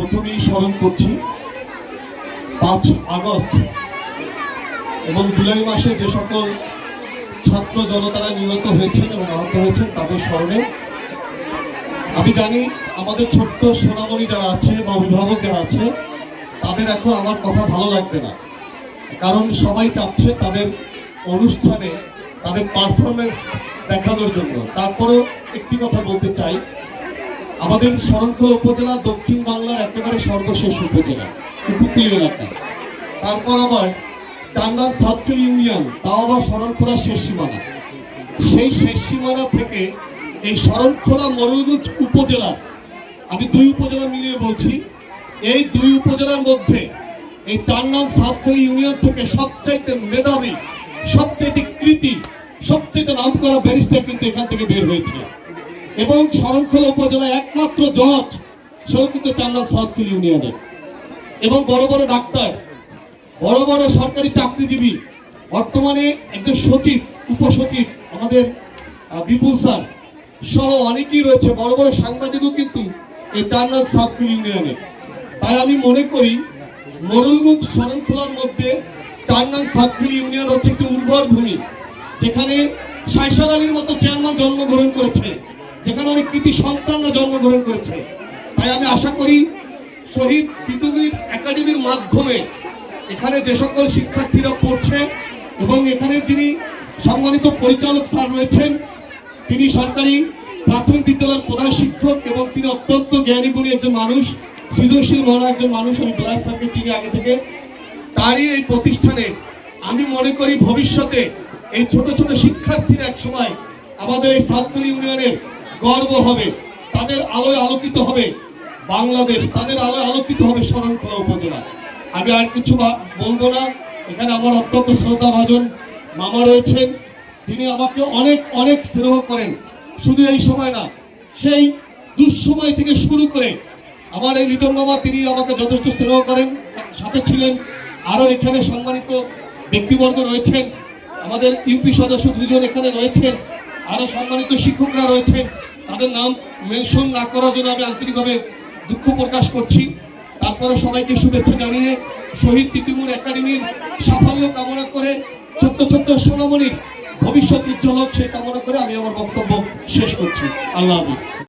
প্রথমেই স্মরণ করছি, পাঁচ আগস্ট এবং জুলাই মাসে যে সকল ছাত্র জনতারা নিহত হয়েছেন এবং আহত হয়েছেন তাদের স্মরণে। আমি জানি আমাদের ছোট্ট সোনামণি যারা আছে বা অভিভাবক যারা আছে, তাদের এখন আমার কথা ভালো লাগবে না। কারণ সবাই চাচ্ছে তাদের অনুষ্ঠানে তাদের পারফরমেন্স দেখানোর জন্য। তারপরেও একটি কথা বলতে চাই আমাদের শরণখোলা উপজেলা দক্ষিণ বাংলার একেবারে সর্বশেষ উপজেলা। উপকূলীয় এলাকা। তারপর আবার চান্দান সাতকুল ইউনিয়ন, তাও আবার শরণখোলা শেষ সীমানা। সেই শেষ সীমানা থেকে এই শরণখোলা মরুলগঞ্জ উপজেলা, আমি দুই উপজেলা মিলিয়ে বলছি, এই দুই উপজেলার মধ্যে এই নাম সাতখালি ইউনিয়ন থেকে সবচাইতে মেধাবী, সবচাইতে কৃতি, সবচাইতে নাম করা ব্যারিস্টার কিন্তু এখান থেকে বের হয়েছে। এবং শরণখোলা উপজেলায় একমাত্র জজ, সেও কিন্তু নাম সাতখালি ইউনিয়নের। এবং বড় বড় ডাক্তার, বড় বড় সরকারি চাকরিজীবী, বর্তমানে একজন সচিব, উপসচিব, আমাদের বিপুল স্যার, সহ অনেকেই রয়েছে। বড় বড় সাংবাদিকও কিন্তু এই চার নাম সাতকুল ইউনিয়নের। তাই আমি মনে করি, মোরলগঞ্জ শরণখোলার মধ্যে চার নাম সাতকুল ইউনিয়ন হচ্ছে একটি উর্বর ভূমি, যেখানে সাইসাদ আলীর মতো চেয়ারম্যান জন্মগ্রহণ করেছে। যেখানে অনেক কৃতি সন্তানরা জন্মগ্রহণ করেছে। তাই আমি আশা করি শহীদ পৃথিবীর একাডেমির মাধ্যমে এখানে যে সকল শিক্ষার্থীরা পড়ছে এবং এখানে যিনি সম্মানিত পরিচালক স্যার রয়েছেন, তিনি সরকারি প্রাথমিক বিদ্যালয়ের প্রধান শিক্ষক এবং তিনি অত্যন্ত জ্ঞানী গুণী একজন মানুষ, সৃজনশীল মনে একজন মানুষ, আমি বিলাস স্যারকে চিনি আগে থেকে। তারই এই প্রতিষ্ঠানে আমি মনে করি ভবিষ্যতে এই ছোট ছোট শিক্ষার্থীরা এক সময় আমাদের এই সাতকুল ইউনিয়নের গর্ব হবে, তাদের আলোয় আলোকিত হবে বাংলাদেশ, তাদের আলোয় আলোকিত হবে শরণখোলা উপজেলা। আমি আর কিছু বলব না, এখানে আমার অত্যন্ত শ্রদ্ধা ভাজন মামা রয়েছেন, তিনি আমাকে অনেক অনেক স্নেহ করেন। শুধু এই সময় না, সেই দুঃসময় থেকে শুরু করে আমার এই লিটন মামা, তিনি আমাকে যথেষ্ট স্নেহ করেন, সাথে ছিলেন আরও এখানে সম্মানিত ব্যক্তিবর্গ রয়েছেন, আমাদের ইউপি সদস্য দুজন এখানে রয়েছেন আরও সম্মানিত শিক্ষকরা রয়েছেন। তাদের নাম মেনশন না করার জন্য আমি আন্তরিকভাবে দুঃখ প্রকাশ করছি। তারপরে সবাইকে শুভেচ্ছা জানিয়ে শহীদ তিতুমুর একাডেমির সাফল্য কামনা করে ছোট্ট ছোট্ট সোনামণির ভবিষ্যৎ উজ্জ্বল হোক সেই কামনা করে আমি আমার বক্তব্য শেষ করছি। আল্লাহ হাফিজ।